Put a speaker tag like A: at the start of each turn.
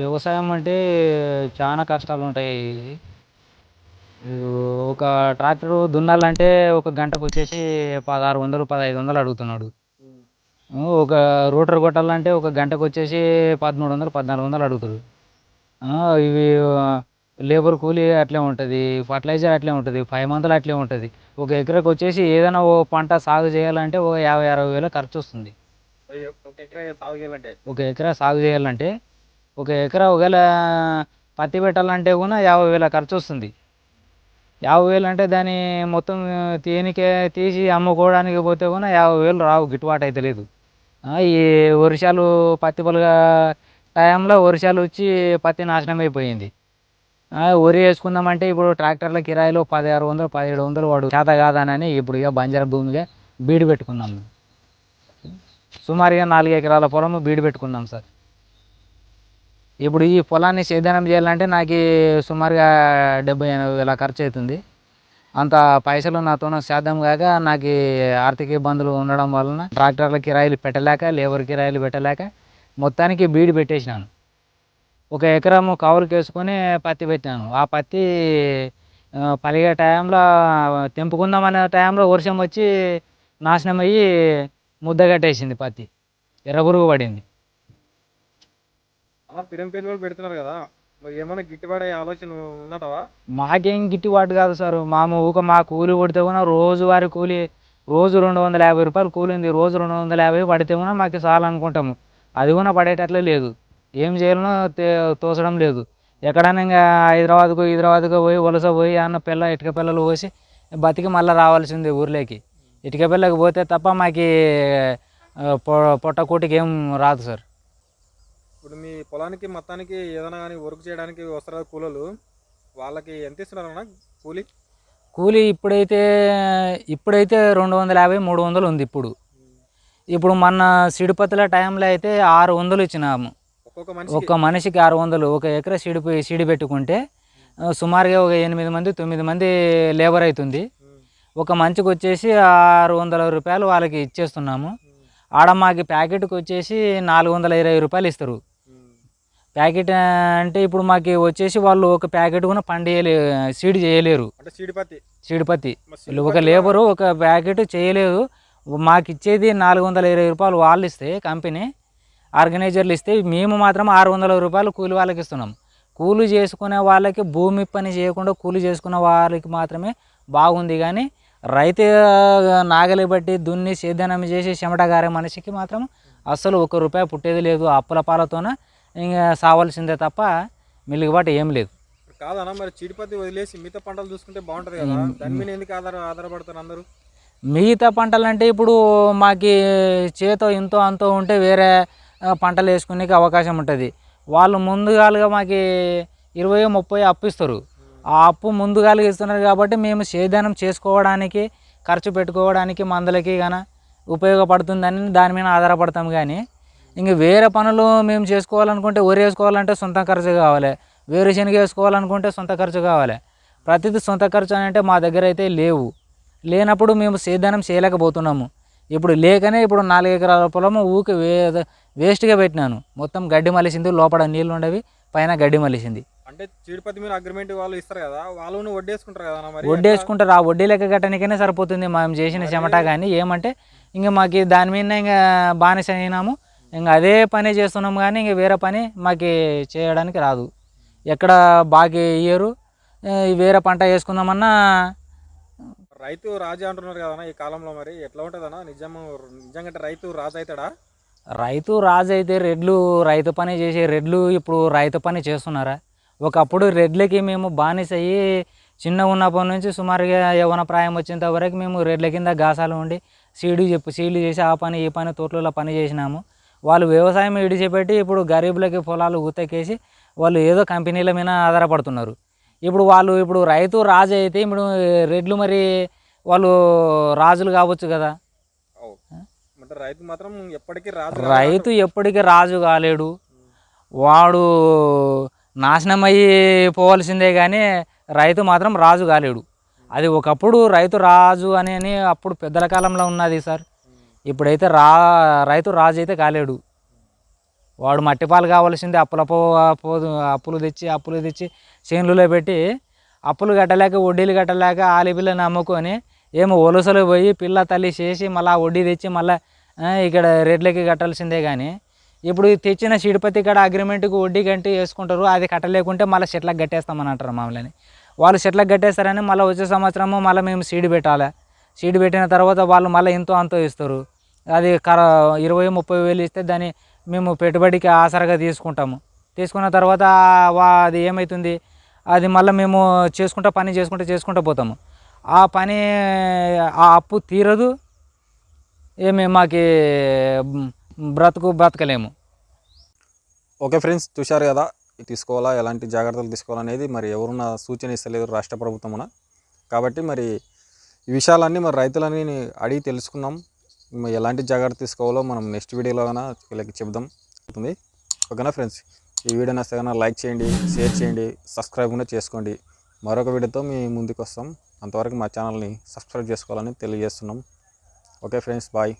A: వ్యవసాయం అంటే చాలా కష్టాలు ఉంటాయి. ఒక ట్రాక్టర్ దున్నాలంటే ఒక గంటకు వచ్చేసి పదహారు వందలు పదహైదు వందలు అడుగుతున్నాడు. ఒక రోటర్ కొట్టాలంటే ఒక గంటకు వచ్చేసి పదమూడు వందలు పద్నాలుగు వందలు అడుగుతారు ఇవి లేబర్ కూలీ అట్లే ఉంటుంది ఫర్టిలైజర్ అట్లే ఉంటుంది ఫైవ్ మందులు అట్లే ఉంటుంది. ఒక ఎకరాకు వచ్చేసి ఏదైనా ఓ పంట సాగు చేయాలంటే ఒక యాభై అరవై వేలు ఖర్చు వస్తుంది.
B: ఒక ఎకరా సాగు చేయాలంటే
A: ఒక ఎకరా ఒకవేళ పత్తి పెట్టాలంటే కూడా యాభై వేల ఖర్చు వస్తుంది. యాభై వేలు అంటే దాని మొత్తం తేనికే తీసి అమ్ముకోవడానికి పోతే కూడా యాభై వేలు రావు గిట్టుబాటు అయితే లేదు. ఈ వర్షాలు పత్తి పొలగా టైంలో వర్షాలు వచ్చి పత్తి నాశనం అయిపోయింది. వరి వేసుకుందామంటే ఇప్పుడు ట్రాక్టర్ల కిరాయిలో పదహారు వందలు పదిహేడు వందలు వాడు చేత కాదనని ఇప్పుడు ఇక బంజారా భూమిగా బీడు పెట్టుకున్నాం. సుమారుగా నాలుగు ఎకరాల పొలం బీడు పెట్టుకున్నాం సార్. ఇప్పుడు ఈ పొలాన్ని సేద్యం చేయాలంటే నాకు సుమారుగా డెబ్బై ఎనభై వేల ఖర్చు అవుతుంది. అంత పైసలు నాతో సేద్యం కాక నాకు ఆర్థిక ఇబ్బందులు ఉండడం వలన ట్రాక్టర్ల కిరాయిలు పెట్టలేక లేబర్ కిరాయిలు పెట్టలేక మొత్తానికి బీడు పెట్టేసినాను. ఒక ఎకరము కవర్కి వేసుకొని పత్తి పెట్టాను. ఆ పత్తి పలిగే టైంలో తెంపుకుందామనే టైంలో వర్షం వచ్చి నాశనం అయ్యి ముద్ద కట్టేసింది పత్తి. ఎర్రబురుగు పడింది.
B: అలా పేజ్ పేరు కూడా పెడుతున్నారు కదా. మరి ఏమైనా గిట్టుబాటు అయ్యే ఆలోచన ఉన్నటవా
A: మాకేం గిట్టుబాటు కాదు సార్. మాము ఊక మా కూలి పడితే కూడా రోజువారి కూలి రోజు రెండు వందల యాభై రూపాయలు కూలి ఉంది. రోజు రెండు వందల యాభై పడితే కూడా మాకు చాలనుకుంటాము అది కూడా పడేటట్లే లేదు. ఏం చేయాలనో తోసడం తోచడం లేదు. ఎక్కడైనా ఇంకా హైదరాబాద్కు హైదరాబాద్కు పోయి వలస పోయి అన్న పిల్ల ఇటుక పిల్లలు పోసి బతికి మళ్ళీ రావాల్సింది ఊర్లోకి. ఇటుక పిల్లకి పోతే తప్ప మాకు పొ పొట్టకూటికి ఏం రాదు సార్.
B: ఇప్పుడు మీ పొలానికి మొత్తానికి ఏదైనా కానీ వర్క్ చేయడానికి వస్తారు కూలీలు వాళ్ళకి ఎంత ఇస్తున్నారు అన్న కూలి?
A: కూలీ ఇప్పుడైతే ఇప్పుడైతే రెండు వందల యాభై మూడు వందలు ఉంది ఇప్పుడు. ఇప్పుడు మొన్న సిడిపత్తుల టైంలో అయితే ఆరు వందలు ఇచ్చినాము. ఒక మనిషికి? ఆరు వందలు. ఒక ఎకరా సీడి సీడి పెట్టుకుంటే సుమారుగా ఒక ఎనిమిది మంది తొమ్మిది మంది లేబర్ అవుతుంది. ఒక మనిషికి వచ్చేసి ఆరు వందల రూపాయలు వాళ్ళకి ఇచ్చేస్తున్నాము. ఆడ మాకి ప్యాకెట్కి వచ్చేసి నాలుగు వందల ఇరవై రూపాయలు ఇస్తారు. ప్యాకెట్ అంటే ఇప్పుడు మాకు వచ్చేసి వాళ్ళు ఒక ప్యాకెట్ కూడా పండియలే సీడ్ చేయలేరు.
B: అంటే సీడిపత్తి
A: ఒక లేబరు ఒక ప్యాకెట్ చేయలేదు. మాకు ఇచ్చేది నాలుగు వందల ఇరవై రూపాయలు వాళ్ళు ఇస్తే కంపెనీ ఆర్గనైజర్లు ఇస్తే మేము మాత్రం ఆరు వందల రూపాయలు కూలి వాళ్ళకి ఇస్తున్నాం. కూలి చేసుకునే వాళ్ళకి భూమి పని చేయకుండా కూలి చేసుకునే వాళ్ళకి మాత్రమే బాగుంది కానీ రైతు నాగలి బట్టి దున్ని సేద్యానం చేసి చెమటగారే మనిషికి మాత్రం అస్సలు ఒక రూపాయి పుట్టేది లేదు. అప్పుల పాలతోన ఇంకా సావాల్సిందే తప్ప మిల్లుబాటు ఏం లేదు.
B: కాదన్న మరి చీడిపత్తి వదిలేసి మిగతా పంటలు చూసుకుంటే బాగుంటది కదా. దాని మీద ఎందుకు ఆధార ఆధారపడతారు అందరూ?
A: మిగతా పంటలు అంటే ఇప్పుడు మాకి చేతో ఇంతో అంతో ఉంటే వేరే పంటలు వేసుకునేకి అవకాశం ఉంటుంది. వాళ్ళు ముందుగాలుగా మాకి ఇరవై ముప్పై అప్పు ఇస్తారు. ఆ అప్పు ముందుగాలుగా ఇస్తున్నారు కాబట్టి మేము సేద్యానం చేసుకోవడానికి ఖర్చు పెట్టుకోవడానికి మందులకి గాన ఉపయోగపడుతుందని దాని మీద ఆధారపడతాం కానీ ఇంక వేరే పనులు మేము చేసుకోవాలనుకుంటే వరి వేసుకోవాలంటే సొంత ఖర్చు కావాలి. వేరుశనగ వేసుకోవాలనుకుంటే సొంత ఖర్చు కావాలి. ప్రతిదీ సొంత ఖర్చు అని అంటే మా దగ్గర అయితే లేవు. లేనప్పుడు మేము సేద్యానం చేయలేకపోతున్నాము. ఇప్పుడు లేకనే ఇప్పుడు నాలుగు ఎకరాల పొలము ఊకి వే వేస్ట్గా పెట్టినాను. మొత్తం గడ్డి మలిసింది లోపల నీళ్ళు ఉండవి పైన గడ్డి మలిసింది.
B: అంటే చీడిపత్తి మీద అగ్రిమెంట్ వాళ్ళు ఇస్తారు కదా వాళ్ళు వడ్డేసుకుంటారు కదా మరి
A: వడ్డేసుకుంటారు. ఆ వడ్డీ లెక్క కట్టడానికైనా సరిపోతుంది. మేము చేసిన చెమట కానీ ఏమంటే ఇంకా మాకు దాని మీద ఇంకా బానిస అయినాము. ఇంకా అదే పని చేస్తున్నాము కానీ ఇంకా వేరే పని మాకు చేయడానికి రాదు. ఎక్కడ బాగా ఇయ్యరు. వేరే పంట వేసుకుందామన్నా
B: రైతు రాజు అంటున్నారు కదా ఈ కాలంలో మరి. ఎట్లా ఉంటుందన్న? నిజం నిజంగా రైతు రాజు అవుతాడా
A: రైతు రాజు అయితే రెడ్లు రైతు పని చేసే రెడ్లు ఇప్పుడు రైతు పని చేస్తున్నారా? ఒకప్పుడు రెడ్లకి మేము బానిస అయ్యి చిన్న ఉన్నప్పటి నుంచి సుమారుగా యవన ప్రాయం వచ్చేంత వరకు మేము రెడ్ల కింద గాసాలు ఉండి సీడు చెప్పు సీడ్లు చేసి ఆ పని ఈ పని తోటలలో పని చేసినాము. వాళ్ళు వ్యవసాయం ఇడిచిపెట్టి ఇప్పుడు గరీబులకి పొలాలు గుత్తకేసి వాళ్ళు ఏదో కంపెనీల మీద ఆధారపడుతున్నారు. ఇప్పుడు వాళ్ళు ఇప్పుడు రైతు రాజు అయితే ఇప్పుడు రెడ్లు మరి వాళ్ళు రాజులు కావచ్చు కదా.
B: రైతు మాత్రం ఎప్పటికీ రాజు
A: రైతు ఎప్పటికీ రాజు కాలేడు. వాడు నాశనం అయ్యి పోవాల్సిందే కానీ రైతు మాత్రం రాజు కాలేడు. అది ఒకప్పుడు రైతు రాజు అని అని అప్పుడు పెద్దల కాలంలో ఉన్నది సార్. ఇప్పుడైతే రా రైతు రాజు అయితే కాలేడు. వాడు మట్టి పాలు కావాల్సిందే అప్పుల పోదు అప్పులు తెచ్చి అప్పులు తెచ్చి చేనులలో పెట్టి అప్పులు కట్టలేక వడ్డీలు కట్టలేక ఆలిపిల్లని అమ్ముకొని ఏమో ఒలసలు పోయి పిల్ల తల్లి చేసి మళ్ళీ ఆ వడ్డీ తెచ్చి మళ్ళీ ఇక్కడ రేట్లకి కట్టాల్సిందే కానీ ఇప్పుడు తెచ్చిన సిడిపతి కాడ అగ్రిమెంట్కి వడ్డీ గంటి వేసుకుంటారు అది కట్టలేకుంటే మళ్ళీ షెట్లకు కట్టేస్తామని అంటారు మామూలని వాళ్ళు చెట్లకు కట్టేస్తారని మళ్ళీ వచ్చే సంవత్సరము మళ్ళీ మేము సీడ్ పెట్టాలి? సీడ్ పెట్టిన తర్వాత వాళ్ళు మళ్ళీ ఎంతో అంతో ఇస్తారు. అది కర ఇరవై ముప్పై వేలు ఇస్తే దాన్ని మేము పెట్టుబడికి ఆసరగా తీసుకుంటాము. తీసుకున్న తర్వాత వా అది ఏమవుతుంది అది మళ్ళీ మేము చేసుకుంటా పని చేసుకుంటా చేసుకుంటా పోతాము. ఆ పని ఆ అప్పు తీరదు. ఏమి మాకి బ్రతుకు బ్రతకలేము.
B: ఓకే ఫ్రెండ్స్ చూశారు కదా తీసుకోవాలా ఎలాంటి జాగ్రత్తలు తీసుకోవాలనేది. మరి ఎవరున్న సూచన ఇస్తలేదు రాష్ట్ర ప్రభుత్వమున. కాబట్టి మరి ఈ విషయాలన్నీ మరి రైతులని అడిగి తెలుసుకున్నాం. ఎలాంటి జాగ్రత్త తీసుకోవాలో మనం నెక్స్ట్ వీడియోలో వీళ్ళకి చెప్దాం. అవుతుంది. ఓకేనా ఫ్రెండ్స్? ఈ వీడియో నచ్చితే లైక్ చేయండి షేర్ చేయండి సబ్స్క్రైబ్ కూడా చేసుకోండి. మరొక వీడియోతో మీ ముందుకు వస్తాం. అంతవరకు మా ఛానల్ని సబ్స్క్రైబ్ చేసుకోవాలని తెలియజేస్తున్నాం. Okay friends bye.